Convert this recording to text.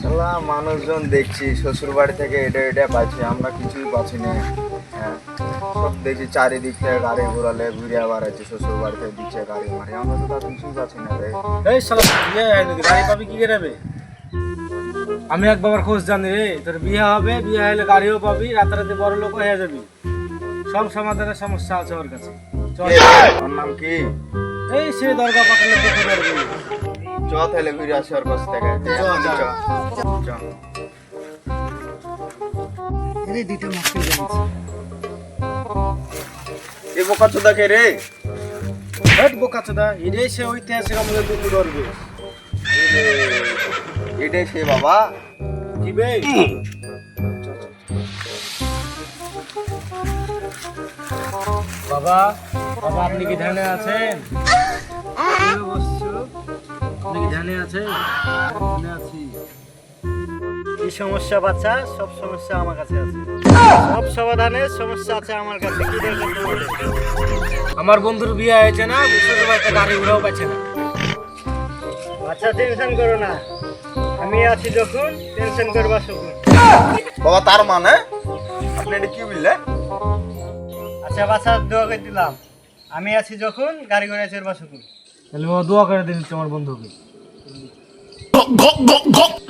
শালা মানুষজন দেখছি শ্বশুর বাড়ি থেকে এটা এটা পাচ্ছি আমরা কিছুই পাচ্ছি না। হ্যাঁ সব দেখছি চারিদিক থেকে গাড়ি ঘোরালে ঘুরে আবার আছে শ্বশুর বাড়ি থেকে দিচ্ছে গাড়ি মারি আমরা তো তার কিছুই পাচ্ছি না রে। এই বিয়ে গাড়ি পাবি কি করে আমি এক বাবার খোঁজ জানি রে তোর বিয়ে হবে বিয়ে হলে গাড়িও পাবি রাতারাতি বড় লোক হয়ে যাবি। সব সমাধানের সমস্যা আছে ওর কাছে। চল। ওর নাম কি? এই সে দরগা পাঠালে চ তাহলে ঘুরে আসি ওর কাছ থেকে। রে এ বোকা চোদা কে রে? হট বোকা চোদা এটাই সে ঐতিহাসিক আমাদের দুটো করবে এটাই সে বাবা। কি বে? বাবা বাবা আপনি কি ধ্যানে আছেন? ধ্যানে আছেন ধ্যানে আছি। কি সমস্যা বাচ্চা? সব সমস্যা আমার কাছে আছে। সব সমাধানের সমস্যা আছে আমার কাছে। কি আমার বন্ধুর বিয়ে হয়েছে না বুঝতে একটা গাড়ি ঘোড়াও পাচ্ছে না। আচ্ছা টেনশন করো না। আমি আছি যখন টেনশন করবা শুকুন বাবা তার মানে? আপনি এটা কি বললেন আচ্ছা বাচ্চা দোয়া করে দিলাম। আমি আছি যখন গাড়ি ঘোড়া চড়বা শুকুন তাহলে দোয়া করে দিন তোমার বন্ধুকে। Gok gok gok gok